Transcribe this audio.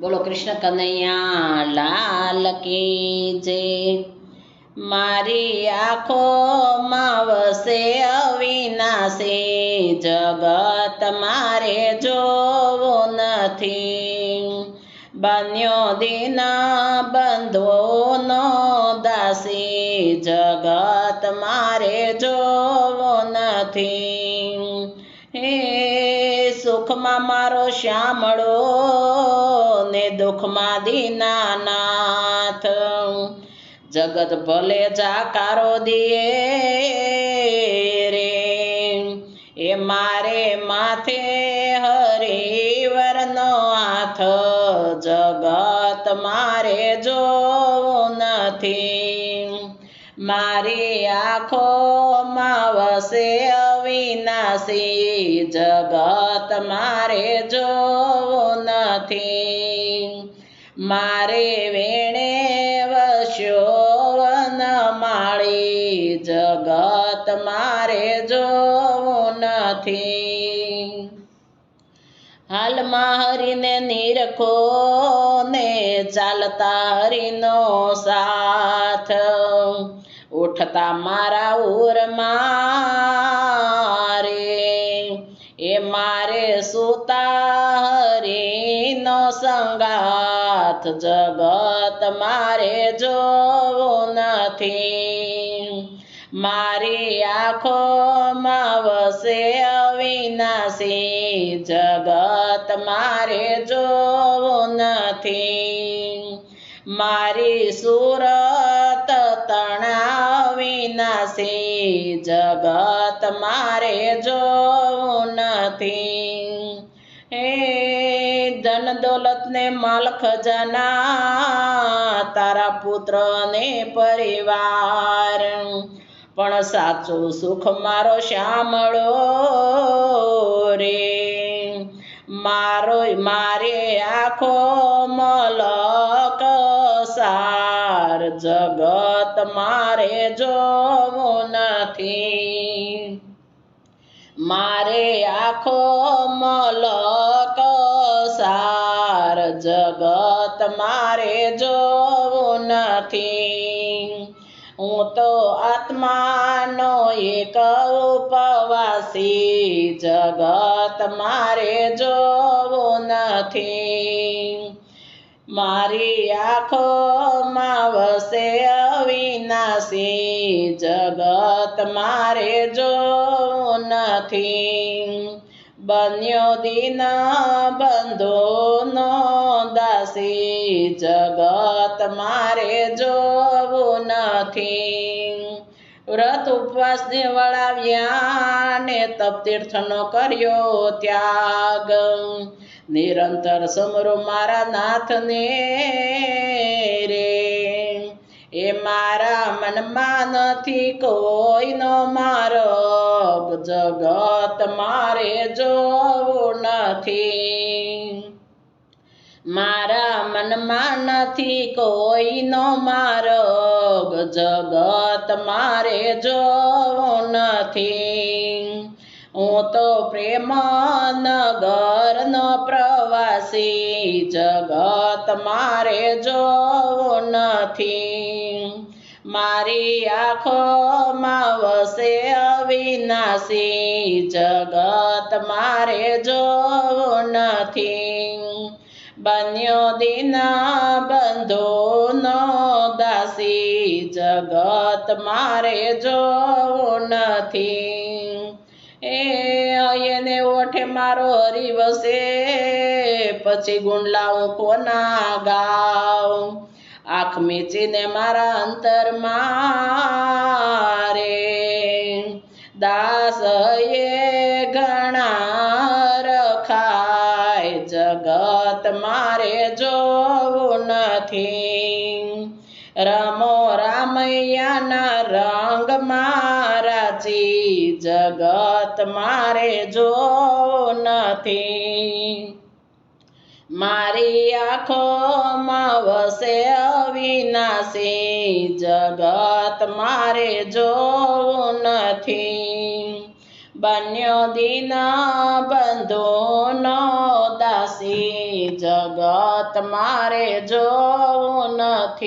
બોલો કૃષ્ણ કનૈયા, લાલ કી જે. મારી આંખોમાં વસે અવિનાશી જગત મારે જોવું નથી. બન્યો દિન બંધોનો દાસી, જગત મારે જોવું નથી. હે સુખમાં મારો શ્યામળો, ને દુઃખમાં દીનાનાથ. જગત ભલે જાકારો દિયે રે, એ મારે માથે હરિવરનો હાથ. જગત મારે જોવું નથી. મારી આંખોમાં વસે અવિનાશી જગત મારે જોવું નથી. મારે વેણે વસ્યો ન માળી જગત મારે જોવું નથી. હાલમાં હરીને નિરખો ને ચાલતા હરીનો સાથ. ઉઠતા મારા ઉરમાં જગત મારે જોવું નથી. મારી આંખોમાં વસે અવિનાશી. જગત મારે જોવું નથી. મારી સુરત તણા વિનાશી. જગત મારે જોવું નથી. ધન દોલતને માલ ખજાના તારા પુત્ર ને પરિવાર. પણ સાચું સુખ મારો શ્યામળો રે. મારો મારે આખો મલક સાર, જગત મારે જોવું નથી. મારે આખો મલક સાર જગત મારે જોવું નથી. હું તો આત્માનો એક ઉપવાસી, જગત મારે જોવું નથી. મારી આંખોમાં વસે અવિનાશી જગત મારે જોવું નથી. બન્યો દિન બંધોનો દાસી જગત મારે જોવું નથી. વ્રત ઉપવાસને વળાવ્યા ને તપ તીર્થનો કર્યો ત્યાગ. નિરંતર સમરો મારા નાથને મનમાં નથી કોઈનો મારો જગત મારે જોવું નથી. મારા મનમાં નથી કોઈનો મારો જગત મારે જોવું નથી. હું તો પ્રેમ નગરનો પ્રવાસી, જગત મારે જોવું નથી. મારી આંખોમાં વસે અવિનાશી જગત મારે જોવું નથી. બન્યો દિન બંધોનો દાસી જગત મારે જોવું નથી. એ એને ઓઠે મારો હરી વસે પછી ગુંડલાઓ કોના ગાવ? આંખ મીચીને મારા અંતર મારે. દાસ એ ઘણા રખાય, જગત મારે જોવું નથી. રમો રામૈયાના રંગ મારાચી જગત મારે જોવું નથી. મારી આંખોમાં વસે અવિનાશી જગત મારે જોવું નથી. બન્યો દિન બંધોનો દાસ જગત મારે જોવું નથી.